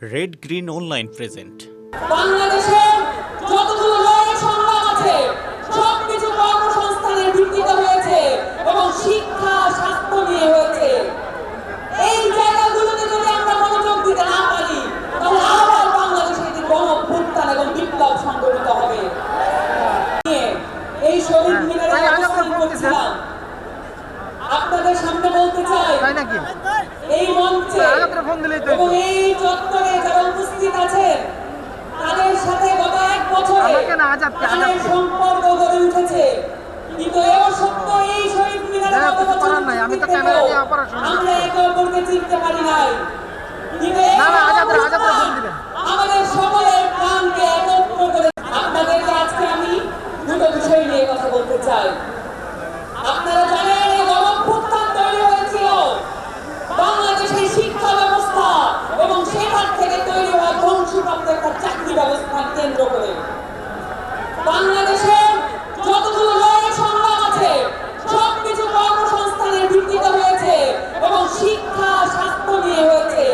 Red green online present বাংলাদেশের যতগুলো লড়াই সংগ্রাম আছে সবকিছু কর্মসংস্থানের ভিত্তিতে হয়েছে এবং শিক্ষা স্বাস্থ্য নিয়ে হয়েছে। এই জায়গাগুলোতে যদি আমরা মনোযোগ দিতে না পারি তাহলে আবার বাংলাদেশে একটি এবং বিপ্লব সংগঠিত হবে। এই শহীদ মিনারে অবস্থান আপনার ফোন দিছেন? করছিলাম। আপনাদের সামনে নাকি? এই মঞ্চে ফোন দিলেই তো এবং এই চত্বরে যারা উপস্থিত আছেন তাদের সাথে গত এক বছরে আমাকে না, আজাদ প্রাণের আজাদকে। সম্পর্ক গড়ে উঠেছে কিন্তু এও সত্য এই শহীদ মিনারে যাই হোক, গত কিছু বছর করার নাই, আমি তো উপস্থিত ক্যামেরা থেকেও নিয়ে অপারেশন আমরা একে অপরকে চিনতে পারি নাই কিন্তু এই না, না, আজাদরা, আজাদরা অবস্থা ফোন দিবেন। আমাদের সকলের প্রাণকে একত্র করে আপনাদেরকে আজকে আমি দুটো বিষয় নিয়ে কথা বলতে চাই আপনারা জানেন এই গণঅভ্যুত্থান তৈরি হয়েছিল বাংলাদেশের শিক্ষা ব্যবস্থা এবং সেখান থেকে তৈরি হওয়া ধ্বংসপ্রাপ্ত একটা চাকরি ব্যবস্থা কেন্দ্র করে বাংলাদেশের যতগুলো লড়াই সংগ্রাম আছে সবকিছু কর্মসংস্থানের ভিত্তিতে হয়েছে এবং শিক্ষা স্বাস্থ্য নিয়ে হয়েছে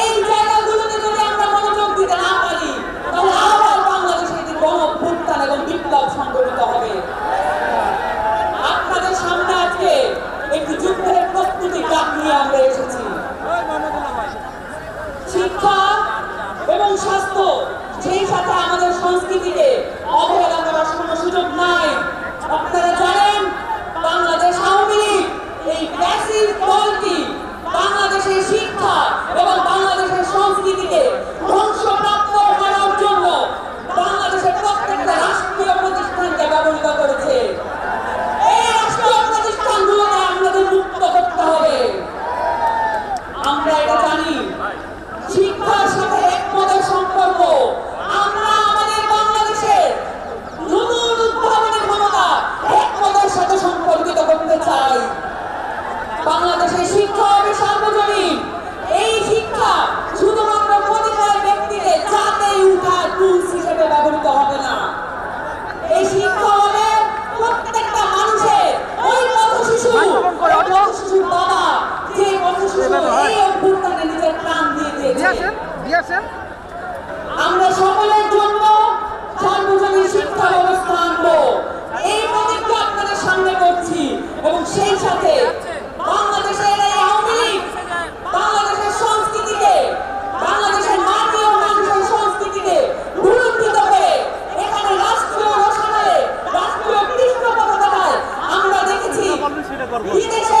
এই জায়গাগুলোতে যদি আমরা মনোযোগ দিতে না পারি তাহলে আবার বাংলাদেশে একটি গণ অভ্যুত্থান এবং বিপ্লব সংগঠিত হবে আপনাদের সামনে আজকে একটি যুদ্ধের প্রস্তুতি ডাক নিয়ে আমরা এসেছি শিক্ষা এবং স্বাস্থ্য সেই সাথে আমাদের সংস্কৃতিকে অবহেলা করার কোনো সুযোগ নাই আপনারা জানেন বাংলাদেশ আওয়ামী লীগ এই প্যাসিভ দলটি বাংলাদেশের শিক্ষা এবং বাংলাদেশের সংস্কৃতিকে ধ্বংসপ্রাপ্ত করার জন্য বাংলাদেশের প্রত্যেকটা রাষ্ট্রীয় প্রতিষ্ঠানকে ব্যবহৃত করেছে এই রাষ্ট্রীয় প্রতিষ্ঠানগুলোকে আমাদের মুক্ত করতে হবে আমরা এটা জানি শিক্ষার সাথে একমতের সম্পর্ক আমরা আমাদের বাংলাদেশের নতুন উদ্ভাবনী ক্ষমতা একমতের সাথে সম্পর্কিত করতে চাই বাংলাদেশের শিক্ষা হবে সার্বজনীন এই শিক্ষা শুধুমাত্র পরিচয় ব্যক্তিকে যাতেই উঠা টুলস হিসেবে ব্যবহৃত হবে না এই শিক্ষা হবে প্রত্যেকটা মানুষের ওই পথ শিশু মাইক্রোফোন করে ওই audio। পথ শিশুর বাবা যে পথ শিশু এই অভ্যুত্থানে নিজের প্রাণ দিয়ে দিয়ে দিয়েছে আমরা সকলের জন্য সার্বজনীন শিক্ষা ব্যবস্থা আনব। এই প্রতিজ্ঞা আপনাদের সামনে করছি এবং সেই সাথে বাংলাদেশের এই আওয়ামী লীগ বাংলাদেশের সংস্কৃতিকে বাংলাদেশের মাটি ও মানুষের সংস্কৃতিকে ভুলুণ্ঠিত করে এখানে রাষ্ট্রীয় রসায়নে রাষ্ট্রীয় পৃষ্ঠপোষকতায় আমরা দেখেছি। বিদেশে